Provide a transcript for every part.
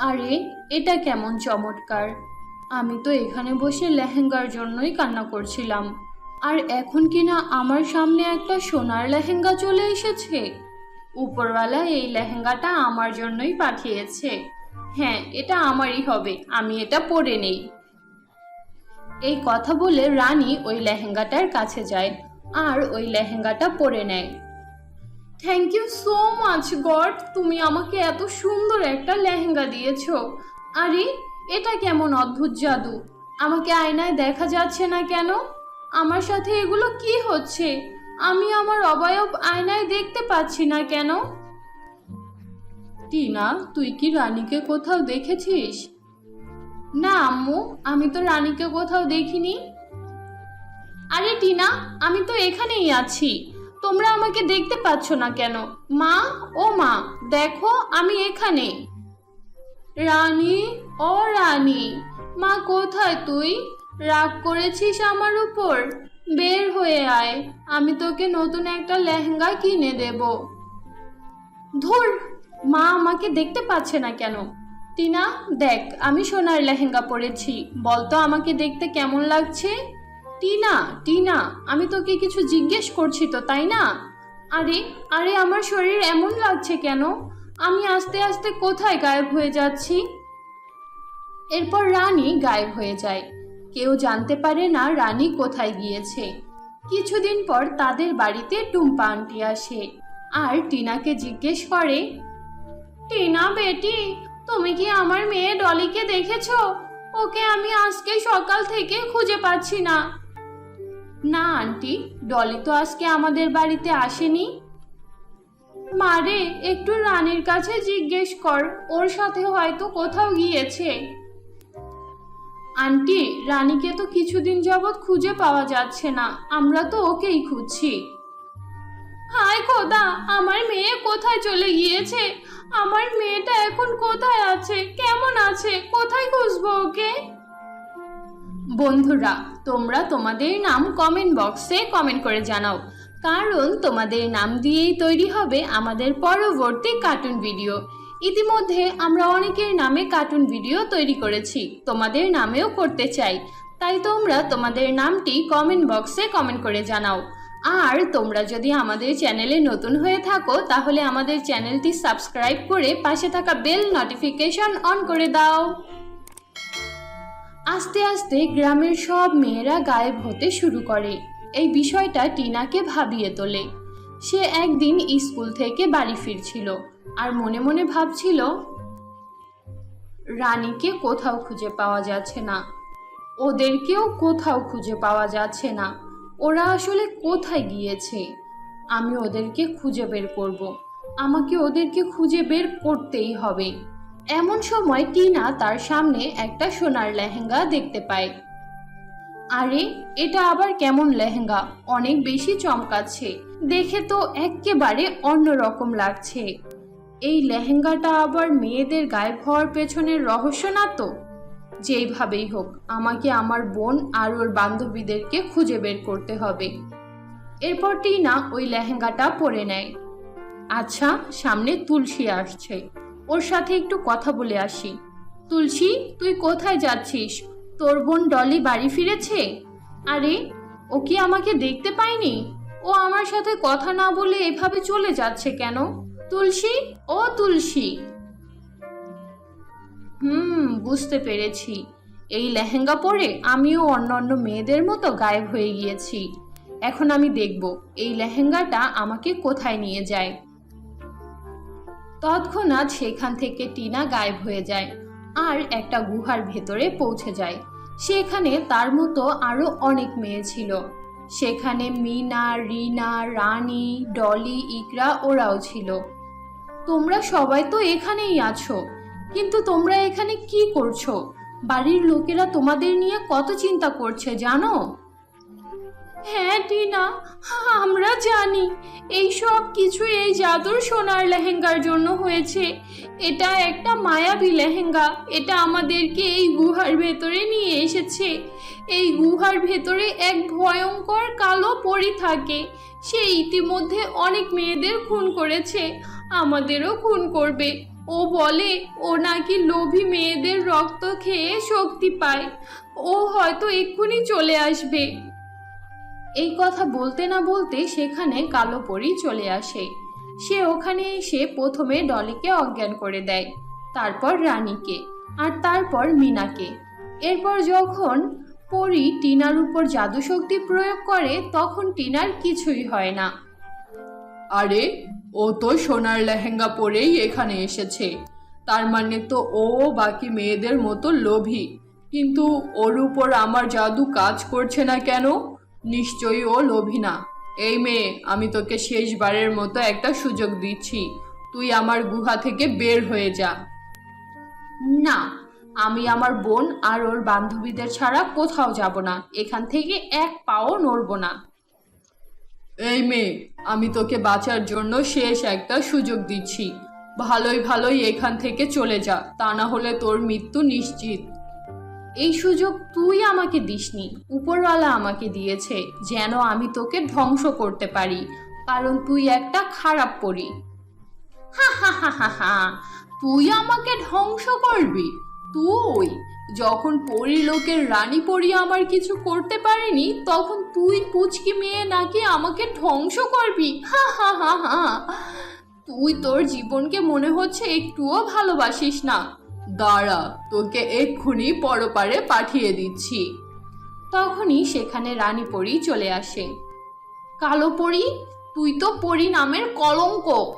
আরে, এটা কেমন চমৎকার। আমি তো এখানে বসে লেহেঙ্গার জন্যই কান্না করছিলাম। আর এখন কিনা আমার সামনে একটা সোনার লেহেঙ্গা চলে এসেছে? উপরওয়ালা এই লেহেঙ্গাটা আমার জন্যই পাঠিয়েছে। হ্যাঁ এটা আমারই হবে, আমি এটা পরে নেই। এই কথা বলে রানী ওই লেহেঙ্গাটার কাছে যায়, আর ওই লেহেঙ্গাটা পরে নেয়। Thank you so much God. তুমি আমাকে এত সুন্দর একটা লেহেঙ্গা দিয়েছ। আরে, এটা কেমন অদ্ভুত জাদু। আমাকে আয়নায় দেখা যাচ্ছে না কেন? আমার সাথে এগুলো কি হচ্ছে? আমি আমার অবয়ব আয়নায় দেখতে পাচ্ছি না কেন? টিনা, তুই কি রানীকে কোথাও দেখেছিস? না, আম্মু, আমি তো রানীকে কোথাও দেখিনি। আরে টিনা, আমি তো এখানেই আছি। তোমরা আমাকে দেখতে পাচ্ছ না কেন? মা, ও মা, দেখো আমি এখানে। রানী, ও রানী, মা কোথায় তুই? রাগ করেছিস আমার উপর? বের হয়ে আয়, আমি তোকে নতুন একটা লেহেঙ্গা কিনে দেব। ধুর, মা আমাকে দেখতে পাচ্ছে না কেন? টিনা, দেখ, আমি সোনার লেহেঙ্গা পরেছি। বলতো আমাকে দেখতে কেমন লাগছে? টিনা টিনা, আমি তোকে কিছু জিজ্ঞেস করছি তো, তাই না? আরে আরে আমার শরীর এমন লাগছে কেন? আমি আস্তে আস্তে কোথায় গায়েব হয়ে যাচ্ছি? এরপর রানী গায়েব হয়ে যায়। কেউ জানতে পারে না রানী কোথায় গিয়েছে। কিছুদিন পর তাদের বাড়িতে টুম্পা আন্টি আসে আর টিনাকে জিজ্ঞেস করে, টিনা বেটি, তুমি কি আমার মেয়ে ডলিকে দেখেছ? ওকে আমি আজকে সকাল থেকে খুঁজে পাচ্ছি না। না, আন্টি। ডলি তো আজকে আমাদের বাড়িতে আসেনি। মারে একটু রানীর কাছে জিজ্ঞেস কর, ওর সাথে হয়তো কোথাও গিয়েছে। আন্টি, রানীকে তো কিছুদিন যাবৎ খুঁজে পাওয়া যাচ্ছে না, আমরা তো ওকেই খুঁজছি। হায় খোদা, আমার মেয়ে কোথায় চলে গিয়েছে? আমার মেয়েটা এখন কোথায় আছে? কেমন আছে? কোথায় খুঁজবো ওকে? বন্ধুরা, তোমরা তোমাদের নাম কমেন্ট বক্সে কমেন্ট করে জানাও। কারণ তোমাদের নাম দিয়েই তৈরি হবে আমাদের পরবর্তী কার্টুন ভিডিও ইতিমধ্যে আমরা অনেকের নামে কার্টুন ভিডিও তৈরি করেছি, তোমাদের নামেও করতে চাই। তাই তোমরা তোমাদের নামটি কমেন্ট বক্সে কমেন্ট করে জানাও। আর তোমরা যদি আমাদের চ্যানেলে নতুন হয়ে থাকো, তাহলে আমাদের চ্যানেলটি সাবস্ক্রাইব করে পাশে থাকা বেল নোটিফিকেশন অন করে দাও। আস্তে আস্তে গ্রামের সব মেয়েরা গায়েব হতে শুরু করে। এই বিষয়টা টিনাকে ভাবিয়ে তোলে। সে একদিন স্কুল থেকে বাড়ি ফিরছিল আর মনে মনে ভাবছিল, রানীকে কোথাও খুঁজে পাওয়া যাচ্ছে না। ওদেরকেও কোথাও খুঁজে পাওয়া যাচ্ছে না। ওরা আসলে কোথায় গিয়েছে? আমি ওদেরকে খুঁজে বের করব। আমাকে ওদেরকে খুঁজে বের করতেই হবে। এমন সময় টিনা তার সামনে একটা সোনার লেহেঙ্গা দেখতে পায়। আরে, এটা আবার কেমন লেহেঙ্গা? অনেক বেশি চমকাচ্ছে। দেখে তো একেবারে অন্যরকম লাগছে। এই লেহেঙ্গাটা আবার মেয়েদের গায়েব হওয়ার পেছনের রহস্য না তো? যেইভাবেই হোক, আমাকে আমার বোন আর ওর বান্ধবীদেরকে খুঁজে বের করতে হবে। এরপর টিনা ওই লেহেঙ্গাটা পরে নেয়। আচ্ছা সামনে তুলসী আসছে। ওর সাথে একটু কথা বলে আসি। তুলসী, তুই কোথায় যাচ্ছিস? তোর বোন ডলি বাড়ি ফিরেছে? আরে, ও কি আমাকে দেখতে পায়নি? ও আমার সাথে কথা না বলে এভাবে চলে যাচ্ছে কেন? তুলসী, ও তুলসী! হুম, বুঝতে পেরেছি। এই লেহেঙ্গা পরে আমিও অন্য অন্য মেয়েদের মতো গায়েব হয়ে গিয়েছি। এখন আমি দেখব, এই লেহেঙ্গাটা আমাকে কোথায় নিয়ে যায়? তৎক্ষণাৎ সেখান থেকে টিনা গায়েব হয়ে যায় আর একটা গুহার ভেতরে পৌঁছে যায়। সেখানে তার মতো আরও অনেক মেয়ে ছিল। সেখানে মিনা, রিনা, রানী, ডলি, ইকরা ওরাও ছিল। তোমরা সবাই তো এখানেই আছো, কিন্তু তোমরা এখানে কি করছ? বাড়ির লোকেরা তোমাদের নিয়ে কত চিন্তা করছে, জানো? হ্যাঁ টিনা, আমরা জানি। এই সব কিছু এই জাদুর সোনার লেহেঙ্গার জন্য হয়েছে। এটা একটা মায়াবী লেহেঙ্গা। এটা আমাদেরকে এই গুহার ভেতরে নিয়ে এসেছে। এই গুহার ভেতরে এক ভয়ঙ্কর কালো পরি থাকে। সে ইতিমধ্যে অনেক মেয়েদের খুন করেছে। আমাদেরও খুন করবে। ও বলে, ও নাকি লোভী মেয়েদের রক্ত খেয়ে শক্তি পায়। ও হয়তো এক্ষুনি চলে আসবে। এই কথা বলতে না বলতে সেখানে কালো পরি চলে আসে। সে ওখানে এসে প্রথমে ডলিকে অজ্ঞান করে দেয়, তারপর রানীকে, আর তারপর মিনাকে। এরপর যখন পরি টিনার উপর জাদু শক্তি প্রয়োগ করে, তখন টিনার কিছুই হয় না। আরে, ও তো সোনার লেহেঙ্গা পরেই এখানে এসেছে। তার মানে তো ও বাকি মেয়েদের মতো লোভী। কিন্তু ওর উপর আমার জাদু কাজ করছে না কেন? নিশ্চয়ই ও লোভী না। এই মেয়ে, আমি তোকে শেষবারের মতো একটা সুযোগ দিচ্ছি। তুই আমার গুহা থেকে বের হয়ে যা। না, আমি আমার বোন আর ওর বান্ধবীদের ছাড়া কোথাও যাব না। এখান থেকে এক পাও নড়ব না। এই মেয়ে, আমি তোকে বাঁচার জন্য শেষ একটা সুযোগ দিচ্ছি। ভালোই ভালোই এখান থেকে চলে যা। তা না হলে তোর মৃত্যু নিশ্চিত। এই সুযোগ তুই আমাকে দিসনি, উপরওয়ালা আমাকে দিয়েছে, যেন আমি তোকে ধ্বংস করতে পারি, কারণ তুই একটা খারাপ পরি। হা হা হা হা হা, তুই আমাকে ধ্বংস করবি? তুই? যখন পরি লোকের রানী পরি আমার কিছু করতে পারেনি, তখন তুই পুচকি মেয়ে নাকি আমাকে ধ্বংস করবি? হা হা হা হা। তুই তোর জীবনকে মনে হচ্ছে একটুও ভালোবাসিস না। দাঁড়া, তোকে এক্ষুনি পরপারে পাঠিয়ে দিচ্ছি। তখনই সেখানে রানী পরী চলে আসে। কালো পরি, তুই তো পরি নামের কলঙ্ক।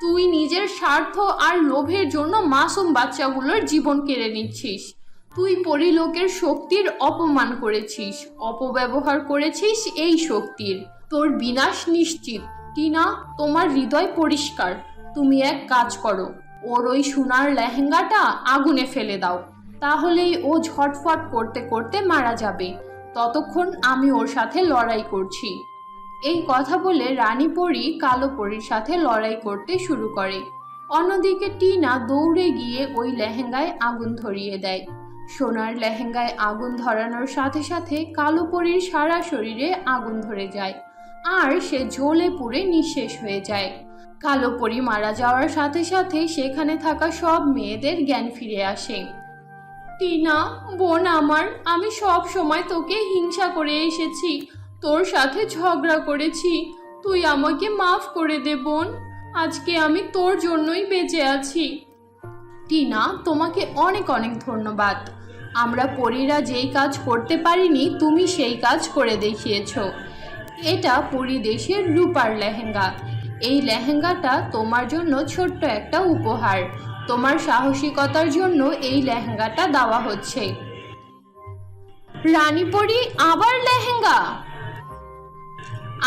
তুই নিজের স্বার্থ আর লোভের জন্য মাসুম বাচ্চাগুলোর জীবন কেড়ে নিচ্ছিস। তুই পরিলোকের শক্তির অপমান করেছিস, অপব্যবহার করেছিস এই শক্তির। তোর বিনাশ নিশ্চিত। টিনা, তোমার হৃদয় পরিষ্কার। তুমি এক কাজ করো ওর ওই সোনার লেহেঙ্গাটা আগুনে ফেলে দাও। তাহলেই ও ঝটফট করতে করতে মারা যাবে। ততক্ষণ আমি ওর সাথে লড়াই করছি। এই কথা বলে রানী পরী কালো পরীর সাথে লড়াই করতে শুরু করে। অন্যদিকে টিনা দৌড়ে গিয়ে ওই লেহেঙ্গায় আগুন ধরিয়ে দেয়। সোনার লেহেঙ্গায় আগুন ধরানোর সাথে সাথে কালো পরীর সারা শরীরে আগুন ধরে যায়। আর সে জ্বলে পুড়ে নিঃশেষ হয়ে যায়। কালো পরি মারা যাওয়ার সাথে সাথে সেখানে থাকা সব মেয়েদের জ্ঞান ফিরে আসে। টিনা, বোন আমার, আমি সব সময় তোকে হিংসা করে এসেছি, তোর সাথে ঝগড়া করেছি, তুই আমাকে মাফ করে দে বোন, আজকে আমি তোর জন্যই বেঁচে আছি। টিনা, তোমাকে অনেক অনেক ধন্যবাদ। আমরা পরীরা যেই কাজ করতে পারিনি, তুমি সেই কাজ করে দেখিয়েছ। এটা পরিদেশের রূপার লেহেঙ্গা। এই লেহেঙ্গাটা তোমার জন্য ছোট্ট একটা উপহার। তোমার সাহসিকতার জন্য এই লেহেঙ্গাটা দেওয়া হচ্ছে। রানীপরি, আবার লেহেঙ্গা?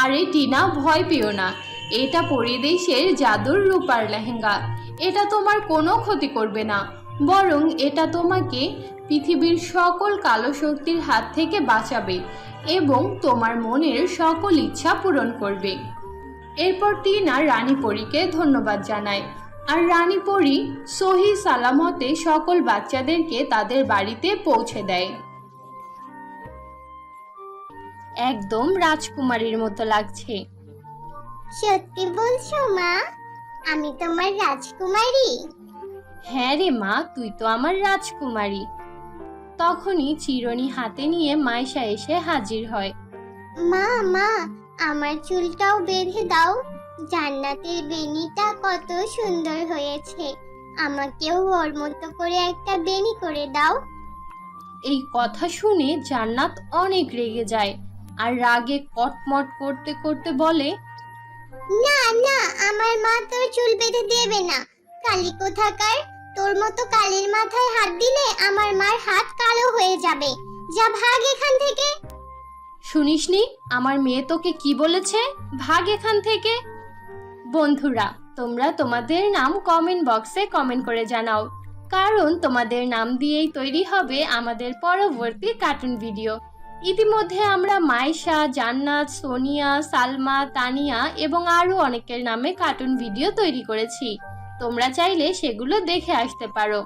আরে টিনা, ভয় পেও না। এটা পরিদেশের জাদুর রূপার লেহেঙ্গা। এটা তোমার কোনো ক্ষতি করবে না। বরং এটা তোমাকে পৃথিবীর সকল কালো শক্তির হাত থেকে বাঁচাবে এবং তোমার মনের সকল ইচ্ছা পূরণ করবে। এরপর টিনা রানী পরীকে ধন্যবাদ জানায়। আর রানী পরী সহি সালামতে সকল বাচ্চাদেরকে তাদের বাড়িতে পৌঁছে দেয়। একদম রাজকুমারীর মতো লাগছে। সত্যি বলছো মা? আমি তোমার রাজকুমারী। হ্যাঁ রে মা তুই তো আমার রাজকুমারী। তখনই চিরনি হাতে নিয়ে মাইশা এসে হাজির হয়। মা মা আমার চুলটাও বেঁধে দাও। জান্নাতের বেনিটা কত সুন্দর হয়েছে। আমাকেও ওর মতো করে একটা বেনি করে দাও। এই কথা শুনে জান্নাত অনেক রেগে যায় আর রাগে কটমট করতে করতে বলে না না আমার মা তোর চুল বেঁধে দেবে না। কালি কোথাকার? তোর মতো কালির মাথায় হাত দিলে আমার মার হাত কালো হয়ে যাবে। যা ভাগ এখান থেকে। শুনিসনি, আমার মেয়ে তোকে কি বলেছে? ভাগ এখান থেকে। বন্ধুরা, তোমরা তোমাদের নাম কমেন্ট বক্সে কমেন্ট করে জানাও। কারণ তোমাদের নাম দিয়েই তৈরি হবে আমাদের পরবর্তী কার্টুন ভিডিও ইতিমধ্যে আমরা মাইশা জান্নাত, সোনিয়া, সালমা, তানিয়া এবং আরও অনেকের নামে কার্টুন ভিডিও তৈরি করেছি। তোমরা চাইলে সেগুলো দেখে আসতে পারো।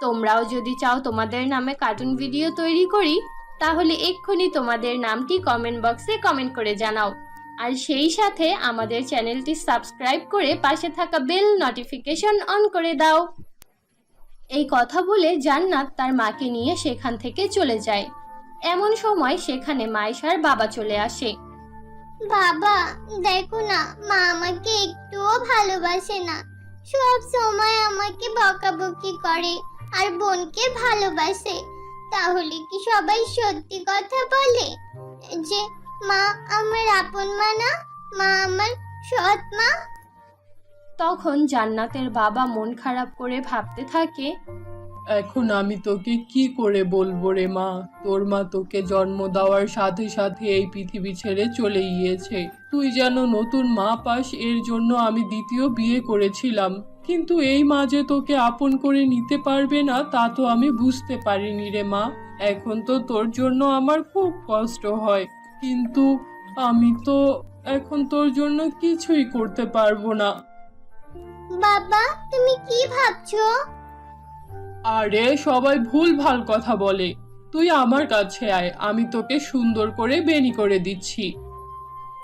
তোমরাও যদি চাও তোমাদের নামে কার্টুন ভিডিও তৈরি করি তাহলে এক্ষুনি তোমাদের নামটি কমেন্ট বক্সে কমেন্ট করে জানাও। আর সেই সাথে আমাদের চ্যানেলটি সাবস্ক্রাইব করে পাশে থাকা বেল নোটিফিকেশন অন করে দাও। এই কথা বলে জান্নাত তার মাকে নিয়ে সেখান থেকে চলে যায়। এমন সময় সেখানে মাইশার বাবা চলে আসে। বাবা, দেখো না, মা আমাকে একটুও ভালোবাসে না। সব সময় আমাকে বকাবকি করে আর বোনকে ভালোবাসে। তাহলে কি সবাই সত্যি কথা বলে? যে মা আমার আপন মা না মা আমার সৎ মা? তখন জান্নাতের বাবা মন খারাপ করে ভাবতে থাকে এখন আমি তোকে কি করে বলব রে মা? তোর মা তোকে জন্ম দেওয়ার সাথে সাথে এই পৃথিবী ছেড়ে চলে গিয়েছে। তুই যেন নতুন মা পাস এর জন্য আমি দ্বিতীয় বিয়ে করেছিলাম। কিন্তু এই মা যে তোকে আপন করে নিতে পারবে না তা তো আমি বুঝতে পারিনি রে মা। এখন তো তোর জন্য আমার খুব কষ্ট হয়। কিন্তু আমি তো এখন তোর জন্য কিছুই করতে পারব না। বাবা তুমি কি ভাবছ? আরে সবাই ভুল ভালো কথা বলে। তুই আমার কাছে আয় আমি তোকে সুন্দর করে বেনি করে দিচ্ছি।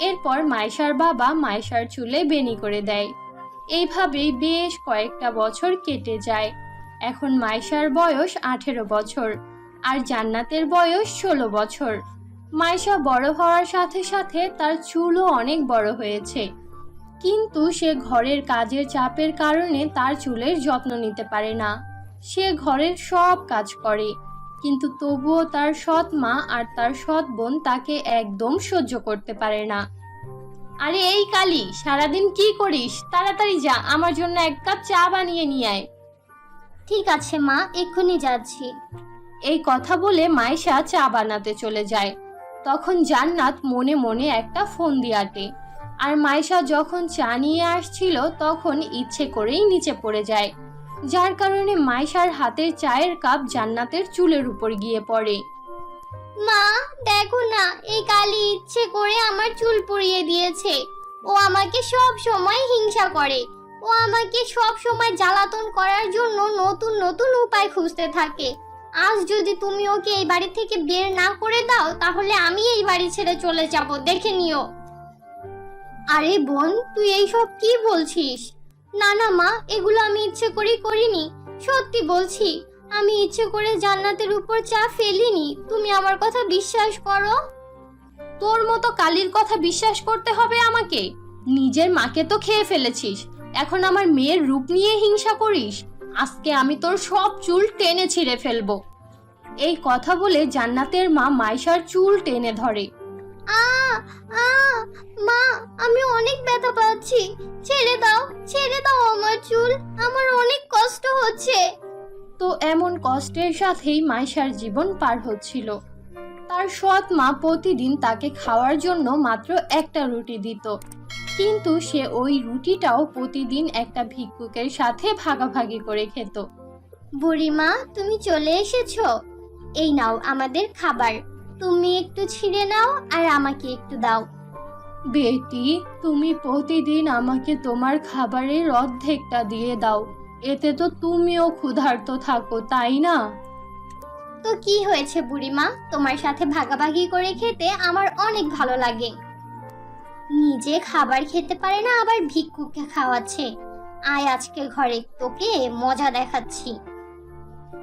এরপর মাইশার বাবা মাইশার চুলে বেনি করে দেয়। এইভাবেই বেশ কয়েকটা বছর কেটে যায়। এখন মাইশার বয়স আঠেরো বছর আর জান্নাতের বয়স ষোলো বছর। মাইশা বড় হওয়ার সাথে সাথে তার চুলও অনেক বড় হয়েছে। কিন্তু সে ঘরের কাজের চাপের কারণে তার চুলের যত্ন নিতে পারে না। সে ঘরের সব কাজ করে, কিন্তু তবুও তার সৎ মা আর তার সৎ বোন তাকে একদম সহ্য করতে পারে না। আরে এই কালি সারাদিন কি করিস? তাড়াতাড়ি যা আমার জন্য এক কাপ চা বানিয়ে নিয়ে আয়। ঠিক আছে মা এক্ষুনি যাচ্ছি। এই কথা বলে মাইশা চা বানাতে চলে যায়। তখন জান্নাত মনে মনে একটা ফোন দিয়াটে আর মাইশা যখন চা নিয়ে আসছিল তখন ইচ্ছে করেই নিচে পড়ে যায়। যার কারণে মাইশার হাতের চায়ের কাপ জান্নাতের চুলের উপর গিয়ে পড়ে। মা, দেখো না, এই কালি ইচ্ছে করে আমার চুল পরিয়ে দিয়েছে। ও আমাকে সব সময় হিংসা করে। ও আমাকে সব সময় জ্বালাতন করার জন্য নতুন নতুন উপায় খুঁজতে থাকে। আজ যদি তুমি ওকে এই বাড়ি থেকে বের না করে দাও, তাহলে আমি এই বাড়ি ছেড়ে চলে যাব, দেখে নিও। আরে বোন, তুই এই সব কি বলছিস? না না মা, এগুলো আমি ইচ্ছে করেই করিনি। সত্যি বলছি আমি ইচ্ছে করে জান্নাতের উপর চা ফেলিনি। তুমি আমার কথা বিশ্বাস করো? তোর মতো কালির কথা বিশ্বাস করতে হবে আমাকে? নিজের মাকে তো খেয়ে ফেলেছিস। এখন আমার মেয়ের রূপ নিয়ে হিংসা করিস। আজকে আমি তোর সব চুল টেনে ছিঁড়ে ফেলব। এই কথা বলে জান্নাতের মা মাইশার চুল টেনে ধরে। আ আ, মা, আমি অনেক ব্যথা পাচ্ছি। ছেড়ে দাও ছেড়ে দাও আমার চুল। আমার অনেক কষ্ট হচ্ছে। তো এমন কষ্টের সাথেই মাইশার জীবন পার হচ্ছিল। তার সৎ মা প্রতিদিন তাকে খাওয়ার জন্য মাত্র একটা রুটি দিত। কিন্তু সে ওই রুটিটাও প্রতিদিন একটা ভিক্ষুকের সাথে ভাগাভাগি করে খেত। বুড়িমা তুমি চলে এসেছ? এই নাও আমাদের খাবার। তুমি একটু ছিঁড়ে নাও আর আমাকে একটু দাও। বেটি তুমি প্রতিদিন আমাকে তোমার খাবারের অর্ধেকটা দিয়ে দাও। এতে তো তুমিও ক্ষুধার্ত থাকো তাই না? তো কি হয়েছে বুড়িমা? তোমার সাথে ভাগাভাগি করে খেতে আমার অনেক ভালো লাগে। নিজে খাবার খেতে পারে না আবার ভিক্ষুককে খাওয়াচ্ছে। আয় আজকে ঘরে তোকে মজা দেখাচ্ছি।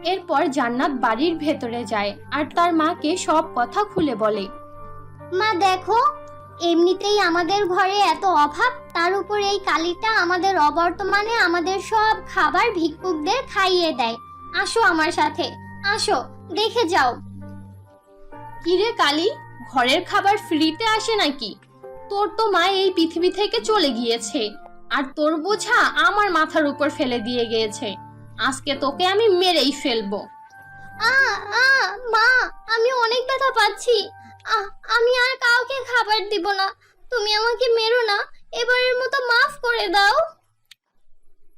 এরপর জান্নাত বাড়ির ভেতরে যায় আর তার মাকে সব কথা খুলে বলে। মা দেখো এমনিতেই আমাদের ঘরে এত অভাব তার উপর এই কালিটা আমাদের অবর্তমানে আমাদের সব খাবার ভিক্ষুকদের খাইয়ে দেয়। আসো আমার সাথে আসো দেখে যাও। কিরে কালি ঘরের খাবার ফ্রিতে আসে নাকি? তোর তো মা এই পৃথিবী থেকে চলে গিয়েছে আর তোর বোঝা আমার মাথার উপর ফেলে দিয়ে গিয়েছে। আজকে তোকে আমি মেরেই ফেলব। আ আ মা আমি অনেক ব্যথা পাচ্ছি। আমি আর কাউকে খাবার দিব না। তুমি আমাকে মেরো না। এবারের মতো মাফ করে দাও।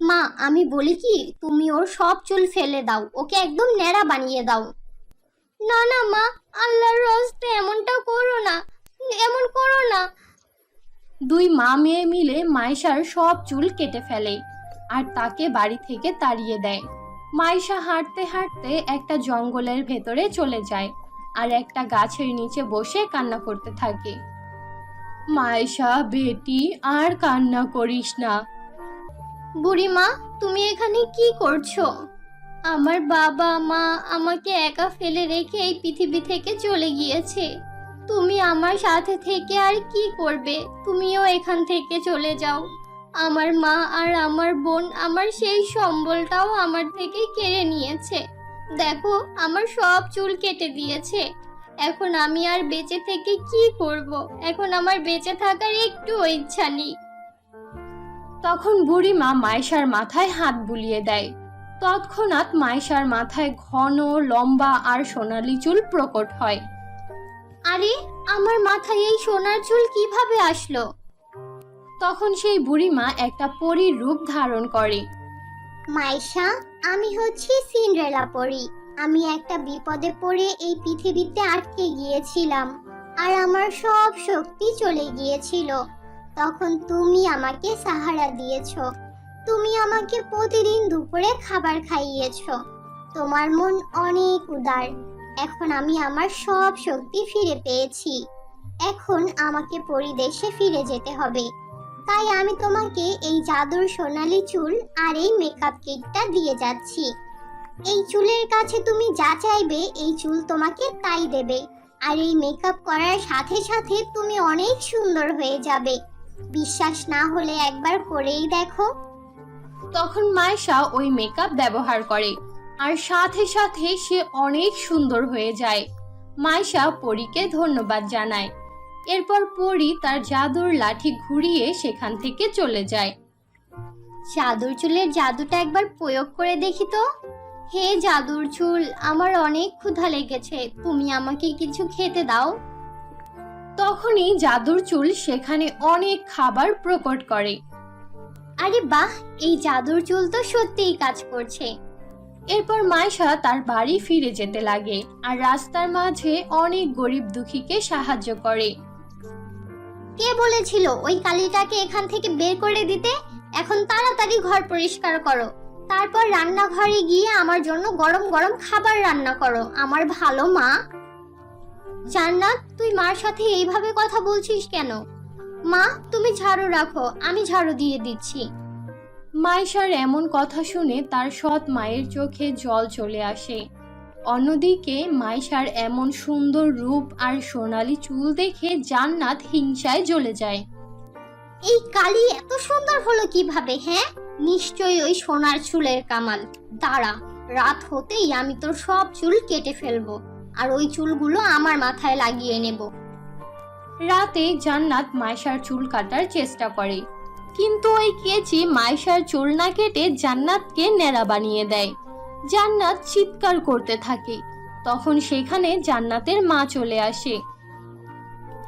মা, আমি বলি কি, তুমি ওর সব চুল ফেলে দাও। ওকে একদম ন্যাড়া বানিয়ে দাও। না না, মা, আল্লাহর রস্তে এমনটা করো না। এমন করো না। দুই মা মেয়ে মিলে মাইশার সব চুল কেটে ফেলে আর তাকে বাড়ি থেকে তাড়িয়ে দেয়। মাইশা হাঁটতে হাঁটতে একটা জঙ্গলের ভেতরে চলে যায়। আর একটা গাছের নিচে বসে কান্না করতে থাকে। মায়েশা, বেটি, আর কান্না করিস না। বুড়িমা, তুমি এখানে কি করছ? আমার বাবা, মা আমাকে একা ফেলে রেখে এই পৃথিবী থেকে চলে গিয়েছে। তুমি আমার সাথে থেকে আর কি করবে? তুমিও এখান থেকে চলে যাও। আমার মা আর আমার বোন আমার সেই সম্বলটাও আমার থেকে কেড়ে নিয়েছে। দেখো আমার সব চুল কেটে দিয়েছে। এখন আমি আর বেঁচে থেকে কি করব? এখন আমার বেঁচে থাকার একটু ইচ্ছা নেই। তখন বুড়িমা মায়েশার মাথায় হাত বুলিয়ে দেয়। তৎক্ষণাৎ মায়েশার মাথায় ঘন লম্বা আর সোনালি চুল প্রকট হয়। আরে আমার মাথায় এই সোনার চুল কীভাবে আসলো? তখন সেই বুড়িমা একটা পরীর রূপ ধারণ করে। মাইশা আমি হচ্ছি সিন্ড্রেলা পরি। আমি একটা বিপদে পড়ে এই পৃথিবীতে আটকে গিয়েছিলাম আর আমার সব শক্তি চলে গিয়েছিল। তখন তুমি আমাকে সাহারা দিয়েছ। তুমি আমাকে প্রতিদিন দুপুরে খাবার খাইয়েছো। তোমার মন অনেক উদার। এখন আমি আমার সব শক্তি ফিরে পেয়েছি। এখন আমাকে পরিদেশে ফিরে যেতে হবে। তাই আমি তোমাকে এই জাদুর সোনালি চুল আর এই মেকআপ কিটটা দিয়ে যাচ্ছি। এই চুলের কাছে তুমি যা চাইবে, এই চুল তোমাকে তাই দেবে। আর এই মেকআপ করার সাথে সাথে তুমি অনেক সুন্দর হয়ে যাবে। বিশ্বাস না হলে একবার করেই দেখো। তখন মায়েশা ওই মেকআপ ব্যবহার করে, আর সাথে সাথে সে অনেক সুন্দর হয়ে যায়। মায়েশা পরীকে ধন্যবাদ জানায়। এরপর পরী তার জাদুর লাঠি ঘুরিয়ে সেখান থেকে চলে যায়। জাদুর চুলের জাদুটা একবার প্রয়োগ করে দেখি তো। হে জাদুর চুল, আমার অনেক ক্ষুধা লেগেছে, তুমি আমাকে কিছু খেতে দাও। তখনই জাদুর চুল সেখানে অনেক খাবার প্রকট করে। আরে বাহ, এই জাদুর চুল তো সত্যিই কাজ করছে। এরপর মায়েশা তার বাড়ি ফিরে যেতে লাগে আর রাস্তার মাঝে অনেক গরিব দুঃখীকে সাহায্য করে। কে বলেছিল ওই কালিটাকে এখান থেকে বের করে দিতে? এখন তাড়াতাড়ি ঘর পরিষ্কার করো। তারপর রান্নাঘরে গিয়ে আমার জন্য গরম গরম খাবার রান্না করো, আমার ভালো মা। জান্নাত, তুই মার সাথে এইভাবে কথা বলছিস কেন? মা, তুমি ঝাড়ু রাখো, আমি ঝাড়ু দিয়ে দিচ্ছি। মাইশার এমন কথা শুনে তার সৎ মায়ের চোখে জল চলে আসে। অন্যদিকে মাইশার এমন সুন্দর রূপ আর সোনালী চুল দেখে জান্নাত হিংসায় জ্বলে যায়। এই কালি এত সুন্দর হলো কীভাবে হ্যাঁ? নিশ্চয়ই ওই সোনার চুলের কামাল। দাঁড়া রাত হতেই আমি তোর সব চুল কেটে ফেলব আর ওই চুলগুলো আমার মাথায় লাগিয়ে নেব। রাতে জান্নাত মাইশার চুল কাটার চেষ্টা করে। কিন্তু ওই কেচি মাইশার চুল না কেটে জান্নাতকে নেড়া বানিয়ে দেয়। জান্নাত চিৎকার করতে থাকে। তখন সেখানে জান্নাতের মা চলে আসে।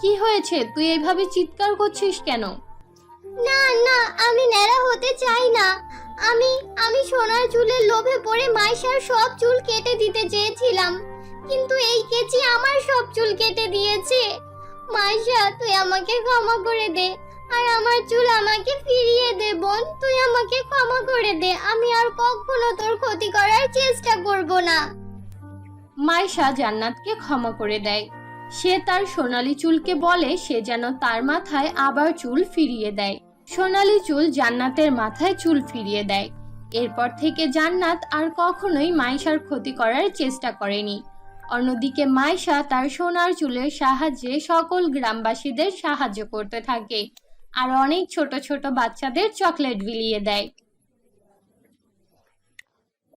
কি হয়েছে? তুই এইভাবে চিৎকার করছিস কেন? না না, আমি ন্যাড়া হতে চাই না। আমি আমি সোনার চুলের লোভে পড়ে মাইশার সব চুল কেটে দিতে চেয়েছিলাম। কিন্তু এই কেচি আমার সব চুল কেটে দিয়েছে। মাইশা, তুই আমাকে ক্ষমা করে দে। আর আমার চুল আমাকে ফিরিয়ে দে, বোন। তুই আমাকে ক্ষমা করে দে। আমি আর কখনো তোর ক্ষতি করার চেষ্টা করব না। মাইশা জান্নাতকে ক্ষমা করে দেয়। সে তার সোনালি চুলকে বলে, সে যেন তার মাথায় আবার চুল ফিরিয়ে দেয়। সোনালি চুল জান্নাতের মাথায় চুল ফিরিয়ে দেয়। এরপর থেকে জান্নাত আর কখনোই মাইশার ক্ষতি করার চেষ্টা করেনি। অন্যদিকে মাইশা তার সোনার চুলের সাহায্যে সকল গ্রামবাসীদের সাহায্য করতে থাকে। আর অনেক ছোট ছোট বাচ্চাদের চকলেট বিলিয়ে দেয়।